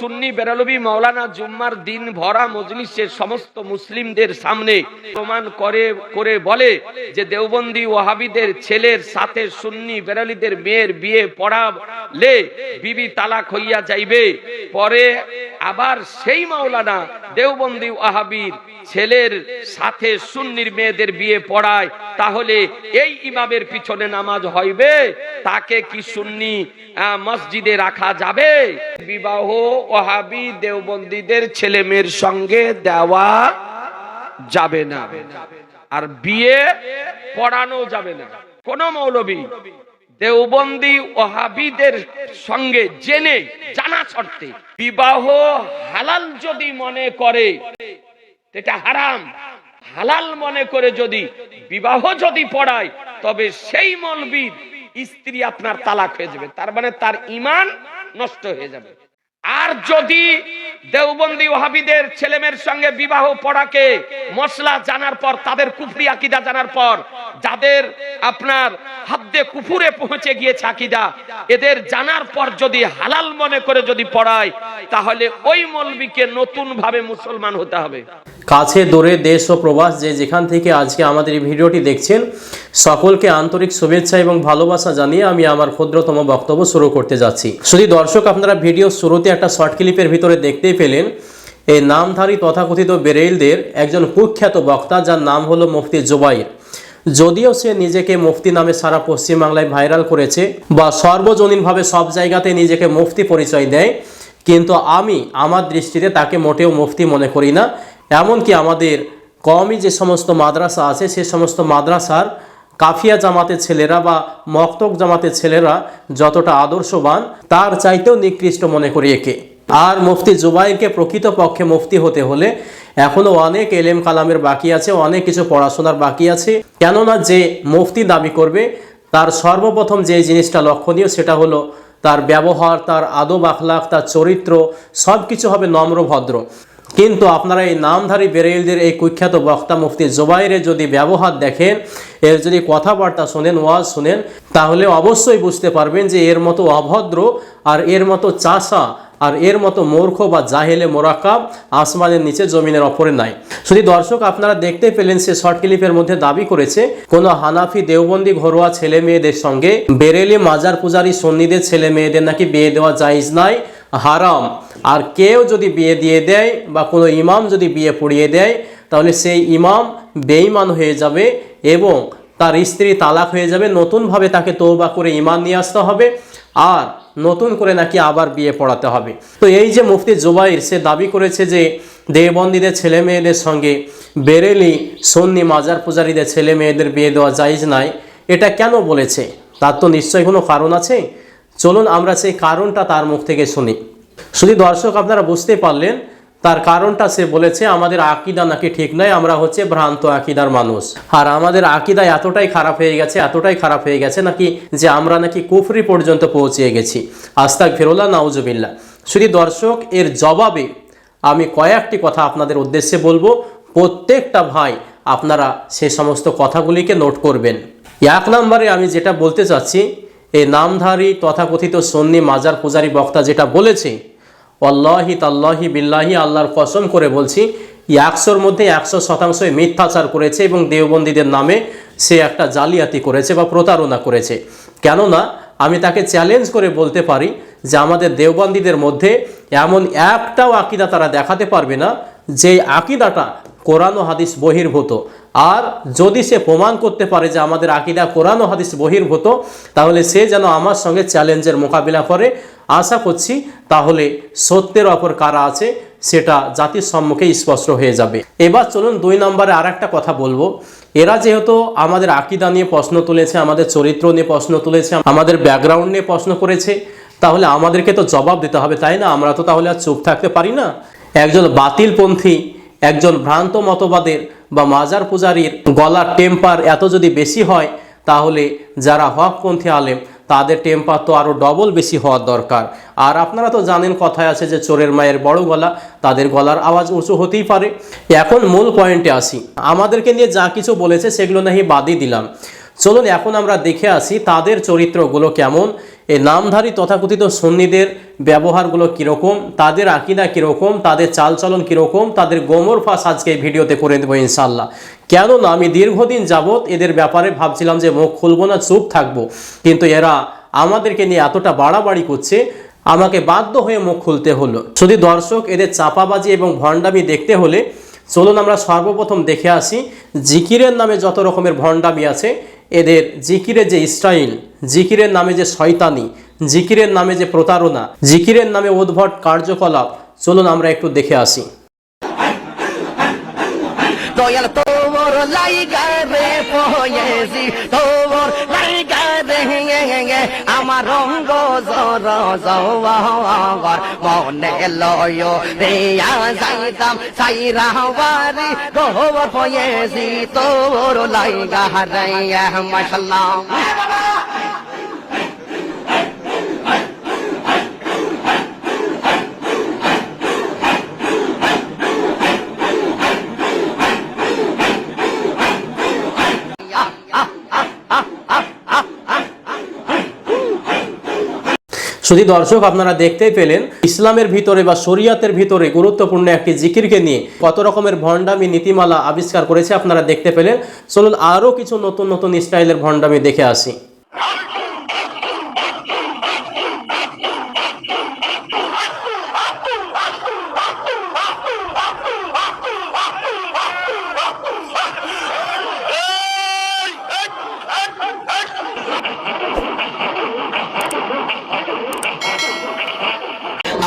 সুন্নি বেরালবি মাওলানা জুম্মার দিন ভরা মজলিসের সমস্ত মুসলিমদের সামনে প্রমাণ করে করে বলে যে দেওবন্দি ওয়াহাবিদের ছেলের সাথে সুন্নি বেরালিদের মেয়ের বিয়ে পড়ালে বিবি তালাক হইয়া যাইবে। পরে আবার সেই মাওলানা দেওবন্দি ওয়াহাবির ছেলের সাথে সুন্নির মেয়েদের বিয়ে পড়ায়, তাহলে এই ইমামের পিছনে নামাজ হইবে। তাকে কি সুন্নি মসজিদে রাখা যাবে? বিবাহ ওহাবি দেওবন্দীদের ছেলে মেয়ের সঙ্গে দেওয়া যাবে না। আর বিয়ে পড়ানো যাবে না। কোন মৌলবী দেওবন্দি ওহাবিদের সঙ্গে জেনে জানা শর্তে বিবাহ হালাল যদি মনে করে, এটা হারাম। হালাল মনে করে যদি বিবাহ যদি পড়ায়, তবে সেই মলবির স্ত্রী আপনার তালাক হয়ে যাবে। তার মানে তার ইমান নষ্ট হয়ে যাবে। আর যদি দেওবন্দি ওহাবিদের ছেলেমেয়ের সঙ্গে বিবাহ পড়াকে মশলা জানার পর, তাদের কুফরি আকিদা জানার পর, যাদের আপনার হাদ্দে কুফুরে পৌঁছে গিয়েছে আকিদা, এদের জানার পর যদি হালাল মনে করে যদি পড়ায়, তাহলে ওই মলবিকে নতুন ভাবে মুসলমান হতে হবে। কাছে দূরে দেশ ও প্রবাস যে যেখান থেকে আজকে আমাদের এই ভিডিওটি দেখছেন, সকলকে আন্তরিক শুভেচ্ছা এবং ভালোবাসা জানিয়ে আমি আমার ক্ষুদ্রতম বক্তব্য শুরু করতে যাচ্ছি। শুধু দর্শক, আপনারা ভিডিও শুরুতে একটা শর্ট ক্লিপের ভিতরে দেখতেই পেলেন, এই নামধারী তথাকথিত বেরেইলদের একজন কুখ্যাত বক্তা যার নাম হলো মুফতি জুবাইর। যদিও সে নিজেকে মুফতি নামে সারা পশ্চিমবাংলায় ভাইরাল করেছে বা সর্বজনীনভাবে সব জায়গাতে নিজেকে মুফতি পরিচয় দেয়, কিন্তু আমি আমার দৃষ্টিতে তাকে মোটেও মুফতি মনে করি না। এমনকি আমাদের কমই যে সমস্ত মাদ্রাসা আছে, সে সমস্ত মাদ্রাসার কাফিয়া জামাতের ছেলেরা বা মক্তক জামাতের ছেলেরা যতটা আদর্শবান, তার চাইতেও নিকৃষ্ট মনে করি একে। আর মুফতি জুবাইরকে প্রকৃতপক্ষে মুফতি হতে হলে এখনও অনেক এলেম কালামের বাকি আছে, অনেক কিছু পড়াশোনার বাকি আছে। কেননা যে মুফতি দাবি করবে, তার সর্বপ্রথম যে জিনিসটা লক্ষণীয় সেটা হলো তার ব্যবহার, তার আদব আখলাখ তার চরিত্র সব কিছু হবে নম্র, ভদ্র। কিন্তু আপনারা এই নামধারী বেরেইলদের এই কুখ্যাত বক্তা মুফতি জোবাইরের যদি ব্যবহার দেখেন, এর যদি কথাবার্তা শোনেন, ওয়াজ শোনেন, তাহলে অবশ্যই বুঝতে পারবেন যে এর মতো অভদ্র আর এর মতো চাষা আর এর মতো মূর্খ বা জাহেলে মোরাকাব আসমানের নিচে জমিনের অপরে নাই। শুধু দর্শক আপনারা দেখতে পেলেন, সে শর্ট ক্লিপের মধ্যে দাবি করেছে, কোন হানাফি দেওবন্দি ঘরোয়া ছেলে মেয়েদের সঙ্গে বেরেলি মাজার পূজারী সন্নিদের ছেলে মেয়েদের নাকি বিয়ে দেওয়া জায়জ নাই হারাম। আর কেউ যদি বিয়ে দিয়ে দেয় বা কোনো ইমাম যদি বিয়ে পড়িয়ে দেয়, তাহলে সেই ইমাম বেঈমান হয়ে যাবে এবং তার স্ত্রী তালাক হয়ে যাবে। নতুনভাবে তাকে তৌবা করে ইমান নিয়ে আসতে হবে আর নতুন করে নাকি আবার বিয়ে পড়াতে হবে। তো এই যে মুফতি জুবাইর, সে দাবি করেছে যে দেবন্দীদের ছেলে মেয়েদের সঙ্গে বেরেলি, সন্নি, মাজার পূজারীদের ছেলে মেয়েদের বিয়ে দেওয়া জায়জ নাই। এটা কেন বলেছে? তার তো নিশ্চয়ই কোনো কারণ আছে? চলুন আমরা সেই কারণটা তার মুখ থেকে শুনি। শুধু দর্শক আপনারা বুঝতে পারলেন, তার কারণটা সে বলেছে, আমাদের আকিদা নাকি ঠিক নয় আমরা হচ্ছে ভ্রান্ত আকিদার মানুষ। আর আমাদের আকিদা এতটাই খারাপ হয়ে গেছে, এতটাই খারাপ হয়ে গেছে নাকি যে আমরা নাকি কুফরি পর্যন্ত পৌঁছে গেছি। আস্তাক ফিরোল্লা নাউজুবিল্লা শুধু দর্শক, এর জবাবে আমি কয়েকটি কথা আপনাদের উদ্দেশ্যে বলব। প্রত্যেকটা ভাই আপনারা সে সমস্ত কথাগুলিকে নোট করবেন। এক নম্বরে আমি যেটা বলতে চাচ্ছি এই নামধারী তথাকথিত সন্নি মাজার পূজারী বক্তা যেটা বলেছে অল্লাহি তাল্লাহি বিল্লাহি আল্লাহর কসম করে বলছি একশোর মধ্যে একশো শতাংশই মিথ্যাচার করেছে এবং দেওবন্দীদের নামে সে একটা জালিয়াতি করেছে বা প্রতারণা করেছে। কেননা, আমি তাকে চ্যালেঞ্জ করে বলতে পারি যে আমাদের দেওবন্দীদের মধ্যে এমন একটাও আকিদা তারা দেখাতে পারবে না যে আকিদাটা কোরআন ও হাদিস বহির্ভূত। আর যদি সে প্রমাণ করতে পারে যে আমাদের আকিদা কোরআন ও হাদিস বহির্ভূত, তাহলে সে যেন আমার সঙ্গে চ্যালেঞ্জের মোকাবিলা করে। আশা করছি তাহলে সত্যের অপর কারা আছে সেটা জাতির সম্মুখে স্পষ্ট হয়ে যাবে। এবার চলুন দুই নম্বরে আর একটা কথা বলব। এরা যেহেতু আমাদের আকিদা নিয়ে প্রশ্ন তুলেছে, আমাদের চরিত্র নিয়ে প্রশ্ন তুলেছে, আমাদের ব্যাকগ্রাউন্ড নিয়ে প্রশ্ন করেছে, তাহলে আমাদেরকে তো জবাব দিতে হবে, তাই না? আমরা তো তাহলে আর চুপ থাকতে পারি না। একজন বাতিলপন্থী, একজন ভ্রান্ত মতবাদের বা মাজার পূজারীর গলার টেম্পার এত যদি বেশি হয়, তাহলে যারা হকপন্থী আলেম, তাদের টেম্পার তো আরও ডবল বেশি হওয়ার দরকার। আর আপনারা তো জানেন কথায় আছে যে চোরের মায়ের বড় গলা, তাদের গলার আওয়াজ উঁচু হতেই পারে। এখন মূল পয়েন্টে আসি। আমাদেরকে নিয়ে যা কিছু বলেছে, সেগুলো নাহি বাদই দিলাম। চলুন এখন আমরা দেখে আসি তাদের চরিত্রগুলো কেমন এই নামধারী তথাকথিত সন্নিদের ব্যবহারগুলো কীরকম, তাদের আকিদা কীরকম, তাদের চালচলন কীরকম, তাদের গোমর ফাঁস আজকে ভিডিওতে করে দেবো ইনশাল্লাহ কেননা আমি দীর্ঘদিন যাবৎ এদের ব্যাপারে ভাবছিলাম যে মুখ খুলবো না, চুপ থাকব। কিন্তু এরা আমাদেরকে নিয়ে এতটা বাড়াবাড়ি করছে, আমাকে বাধ্য হয়ে মুখ খুলতে হলো। যদি দর্শক এদের চাপাবাজি এবং ভণ্ডামি দেখতে হলে, চলুন আমরা সর্বপ্রথম দেখে আসি, জিকিরের নামে যত রকমের ভণ্ডামি আছে এদের জিকিরের যে স্টাইল জিকিরের নামে যে শয়তানি, জিকিরের নামে যে প্রতারণা, জিকিরের নামে উদ্ভট কার্যকলাপ, চলুন আমরা একটু দেখে আসি। রে আমার রঙ্গ জর জর মনে লয় রে যাইতাম সাইরা বাড়ি গোবর পয়েছি তোর লাইগা রে মাশাল্লাহ। শুধু দর্শক আপনারা দেখতেই পেলেন, ইসলামের ভিতরে বা শরিয়াতের ভিতরে গুরুত্বপূর্ণ একটি জিকিরকে নিয়ে কত রকমের ভণ্ডামি নীতিমালা আবিষ্কার করেছে আপনারা দেখতে পেলেন। চলুন আরও কিছু নতুন নতুন স্টাইলের ভণ্ডামি দেখে আসি।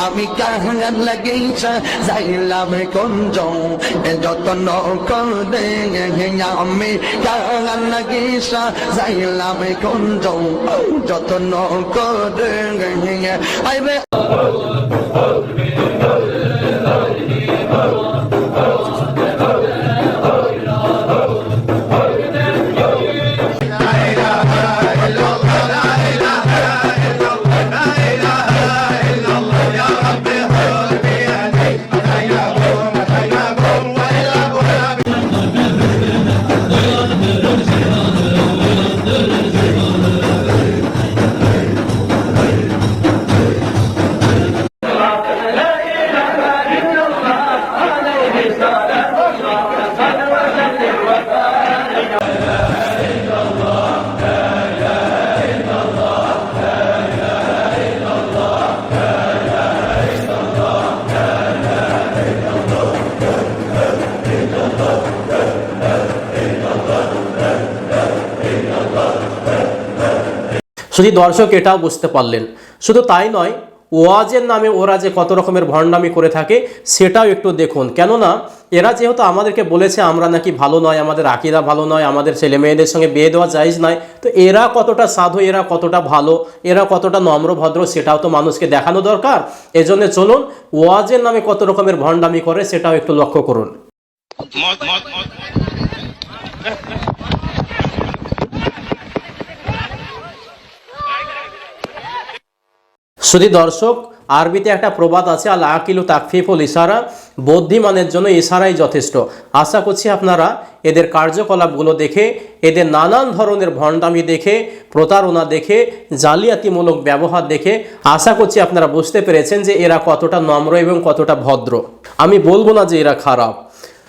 আমি কাহার লাগিয়েছে যাইলাম কুঞ্জ। যতন করে আমি কাহার লাগিয়েছে যাইলাম কুঞ্জ। যতন করে আইবে। শুধু দর্শক এটাও বুঝতে পারলেন। শুধু তাই নয়, ওয়াজের নামে ওরা যে কত রকমের ভণ্ডামি করে থাকে, সেটাও একটু দেখুন। কেননা, এরা যেহেতু আমাদেরকে বলেছে, আমরা নাকি ভালো নয়, আমাদের আকিদা ভালো নয়, আমাদের ছেলে মেয়েদের সঙ্গে বিয়ে দেওয়া জায়জ নয়। তো এরা কতটা সাধু, এরা কতটা ভালো, এরা কতটা নম্র, ভদ্র, সেটাও তো মানুষকে দেখানো দরকার। এজন্য চলুন, ওয়াজের নামে কত রকমের ভণ্ডামি করে, সেটাও একটু লক্ষ্য করুন। শুধু দর্শক, আরবিতে একটা প্রবাদ আছে, আল আকিলু তাকফিফুল ইশারা, বুদ্ধিমানের জন্য ইশারাই যথেষ্ট। আশা করছি আপনারা এদের কার্যকলাপগুলো দেখে, এদের নানান ধরনের ভণ্ডামি দেখে, প্রতারণা দেখে, জালিয়াতিমূলক ব্যবহার দেখে, আশা করছি আপনারা বুঝতে পেরেছেন যে এরা কতটা নম্র এবং কতটা ভদ্র। আমি বলব না যে এরা খারাপ।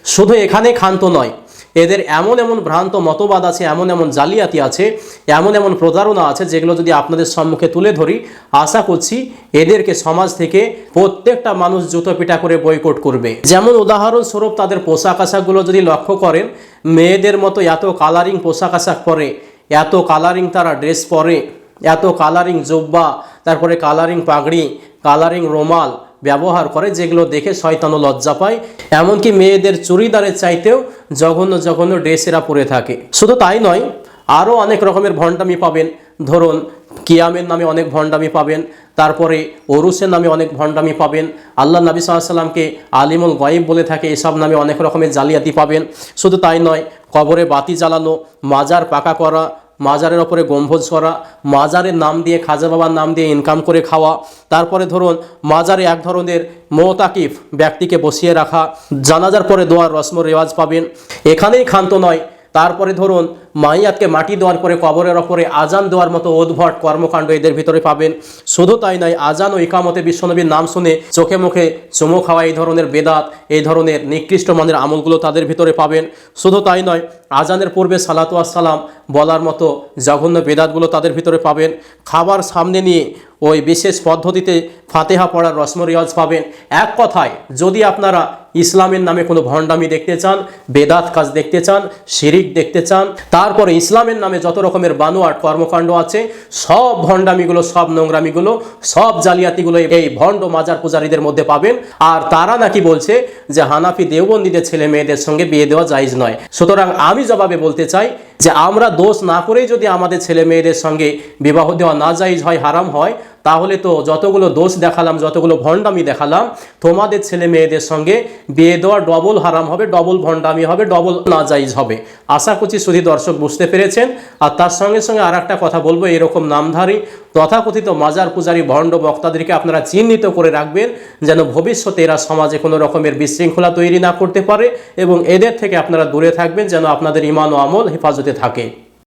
শুধু এখানে ক্ষান্ত নয় এদের এমন এমন ভ্রান্ত মতবাদ আছে, এমন এমন জালিয়াতি আছে, এমন এমন প্রতারণা আছে যেগুলো যদি আপনাদের সম্মুখে তুলে ধরি, আশা করছি এদেরকে সমাজ থেকে প্রত্যেকটা মানুষ জুতো পিটা করে বয়কট করবে। যেমন উদাহরণস্বরূপ তাদের পোশাক আশাকগুলো যদি লক্ষ্য করেন, মেয়েদের মতো এত কালারিং পোশাক আশাক পরে, এত কালারিং তারা ড্রেস পরে, এত কালারিং জব্বা, তারপরে কালারিং পাগড়ি কালারিং রোমাল ব্যবহার করে, যেগুলো দেখে শয়তানো লজ্জা পায়। এমনকি মেয়েদের চুড়িদারের চাইতেও জঘন্য জঘন্য ড্রেসেরা পরে থাকে। শুধু তাই নয়, আরও অনেক রকমের ভণ্ডামি পাবেন। ধরুন, কিয়ামের নামে অনেক ভণ্ডামি পাবেন, তারপরে ওরুসের নামে অনেক ভণ্ডামি পাবেন। আল্লাহ নবী সাল্লামকে আলিমুল গয়েব বলে থাকে, এসব নামে অনেক রকমের জালিয়াতি পাবেন। শুধু তাই নয়, কবরে বাতি জ্বালানো, মাজার পাকা করা মাজারের ওপরে গম্ভোজ করা মাজারের নাম দিয়ে, খাজা বাবার নাম দিয়ে ইনকাম করে খাওয়া। তারপরে ধরুন, মাজারে এক ধরনের মোতাকিফ ব্যক্তিকে বসিয়ে রাখা। জানাজার পরে দোয়ার রসম রেওয়াজ পাবেন। এখানেই ক্ষান্ত নয়। তারপরে ধরুন, মাইয়াতকে মাটি দেওয়ার পরে, কবরের ওপরে আজান দেওয়ার মতো উদ্ভট কর্মকাণ্ড এদের ভিতরে পাবেন। শুধু তাই নয়, আজান ও ইকামতে বিশ্বনবীর নাম শুনে চোখে মুখে চুমো খাওয়া এই ধরনের বেদাত, এই ধরনের নিকৃষ্ট মানের আমলগুলো তাদের ভিতরে পাবেন। শুধু তাই নয় আজানের পূর্বে সালাতু সালাম বলার মতো জঘন্য বেদাতগুলো তাদের ভিতরে পাবেন। খাবার সামনে নিয়ে ওই বিশেষ পদ্ধতিতে ফাতেহা পড়ার রসম রিয়াজ পাবেন। এক কথায়, যদি আপনারা ইসলামের নামে কোনো ভণ্ডামি দেখতে চান, বেদাত কাজ দেখতে চান, শিরিক দেখতে চান, তারপরে ইসলামের নামে যত রকমের বানোয়াট কর্মকাণ্ড আছে, সব ভণ্ডামিগুলো, সব নোংরামিগুলো, সব জালিয়াতিগুলো এই ভণ্ড মাজার পূজারীদের মধ্যে পাবেন। আর তারা নাকি বলছে যে হানাফি দেওবন্দিদের ছেলে মেয়েদের সঙ্গে বিয়ে দেওয়া জায়জ নয়। সুতরাং আমি জবাবে বলতে চাই যে আমরা দোষ না করেই যদি আমাদের ছেলে মেয়েদের সঙ্গে বিবাহ দেওয়া না জায়জ হয়, হারাম হয় তাহলে তো যতগুলো দোষ দেখালাম, যতগুলো ভণ্ডামি দেখালাম, তোমাদের ছেলে মেয়েদের সঙ্গে বিয়ে দেওয়া ডবল হারাম হবে ডবল ভণ্ডামি হবে ডবল নাজাইজ হবে। আশা করছি শুধু দর্শক বুঝতে পেরেছেন। আর তার সঙ্গে সঙ্গে আর একটা কথা বলব, এরকম নামধারী, তথাকথিত মাজার পূজারী ভণ্ড বক্তাদেরকে আপনারা চিহ্নিত করে রাখবেন, যেন ভবিষ্যতে এরা সমাজে কোনো রকমের বিশৃঙ্খলা তৈরি না করতে পারে এবং এদের থেকে আপনারা দূরে থাকবেন, যেন আপনাদের ইমান ও আমল হেফাজতে থাকে।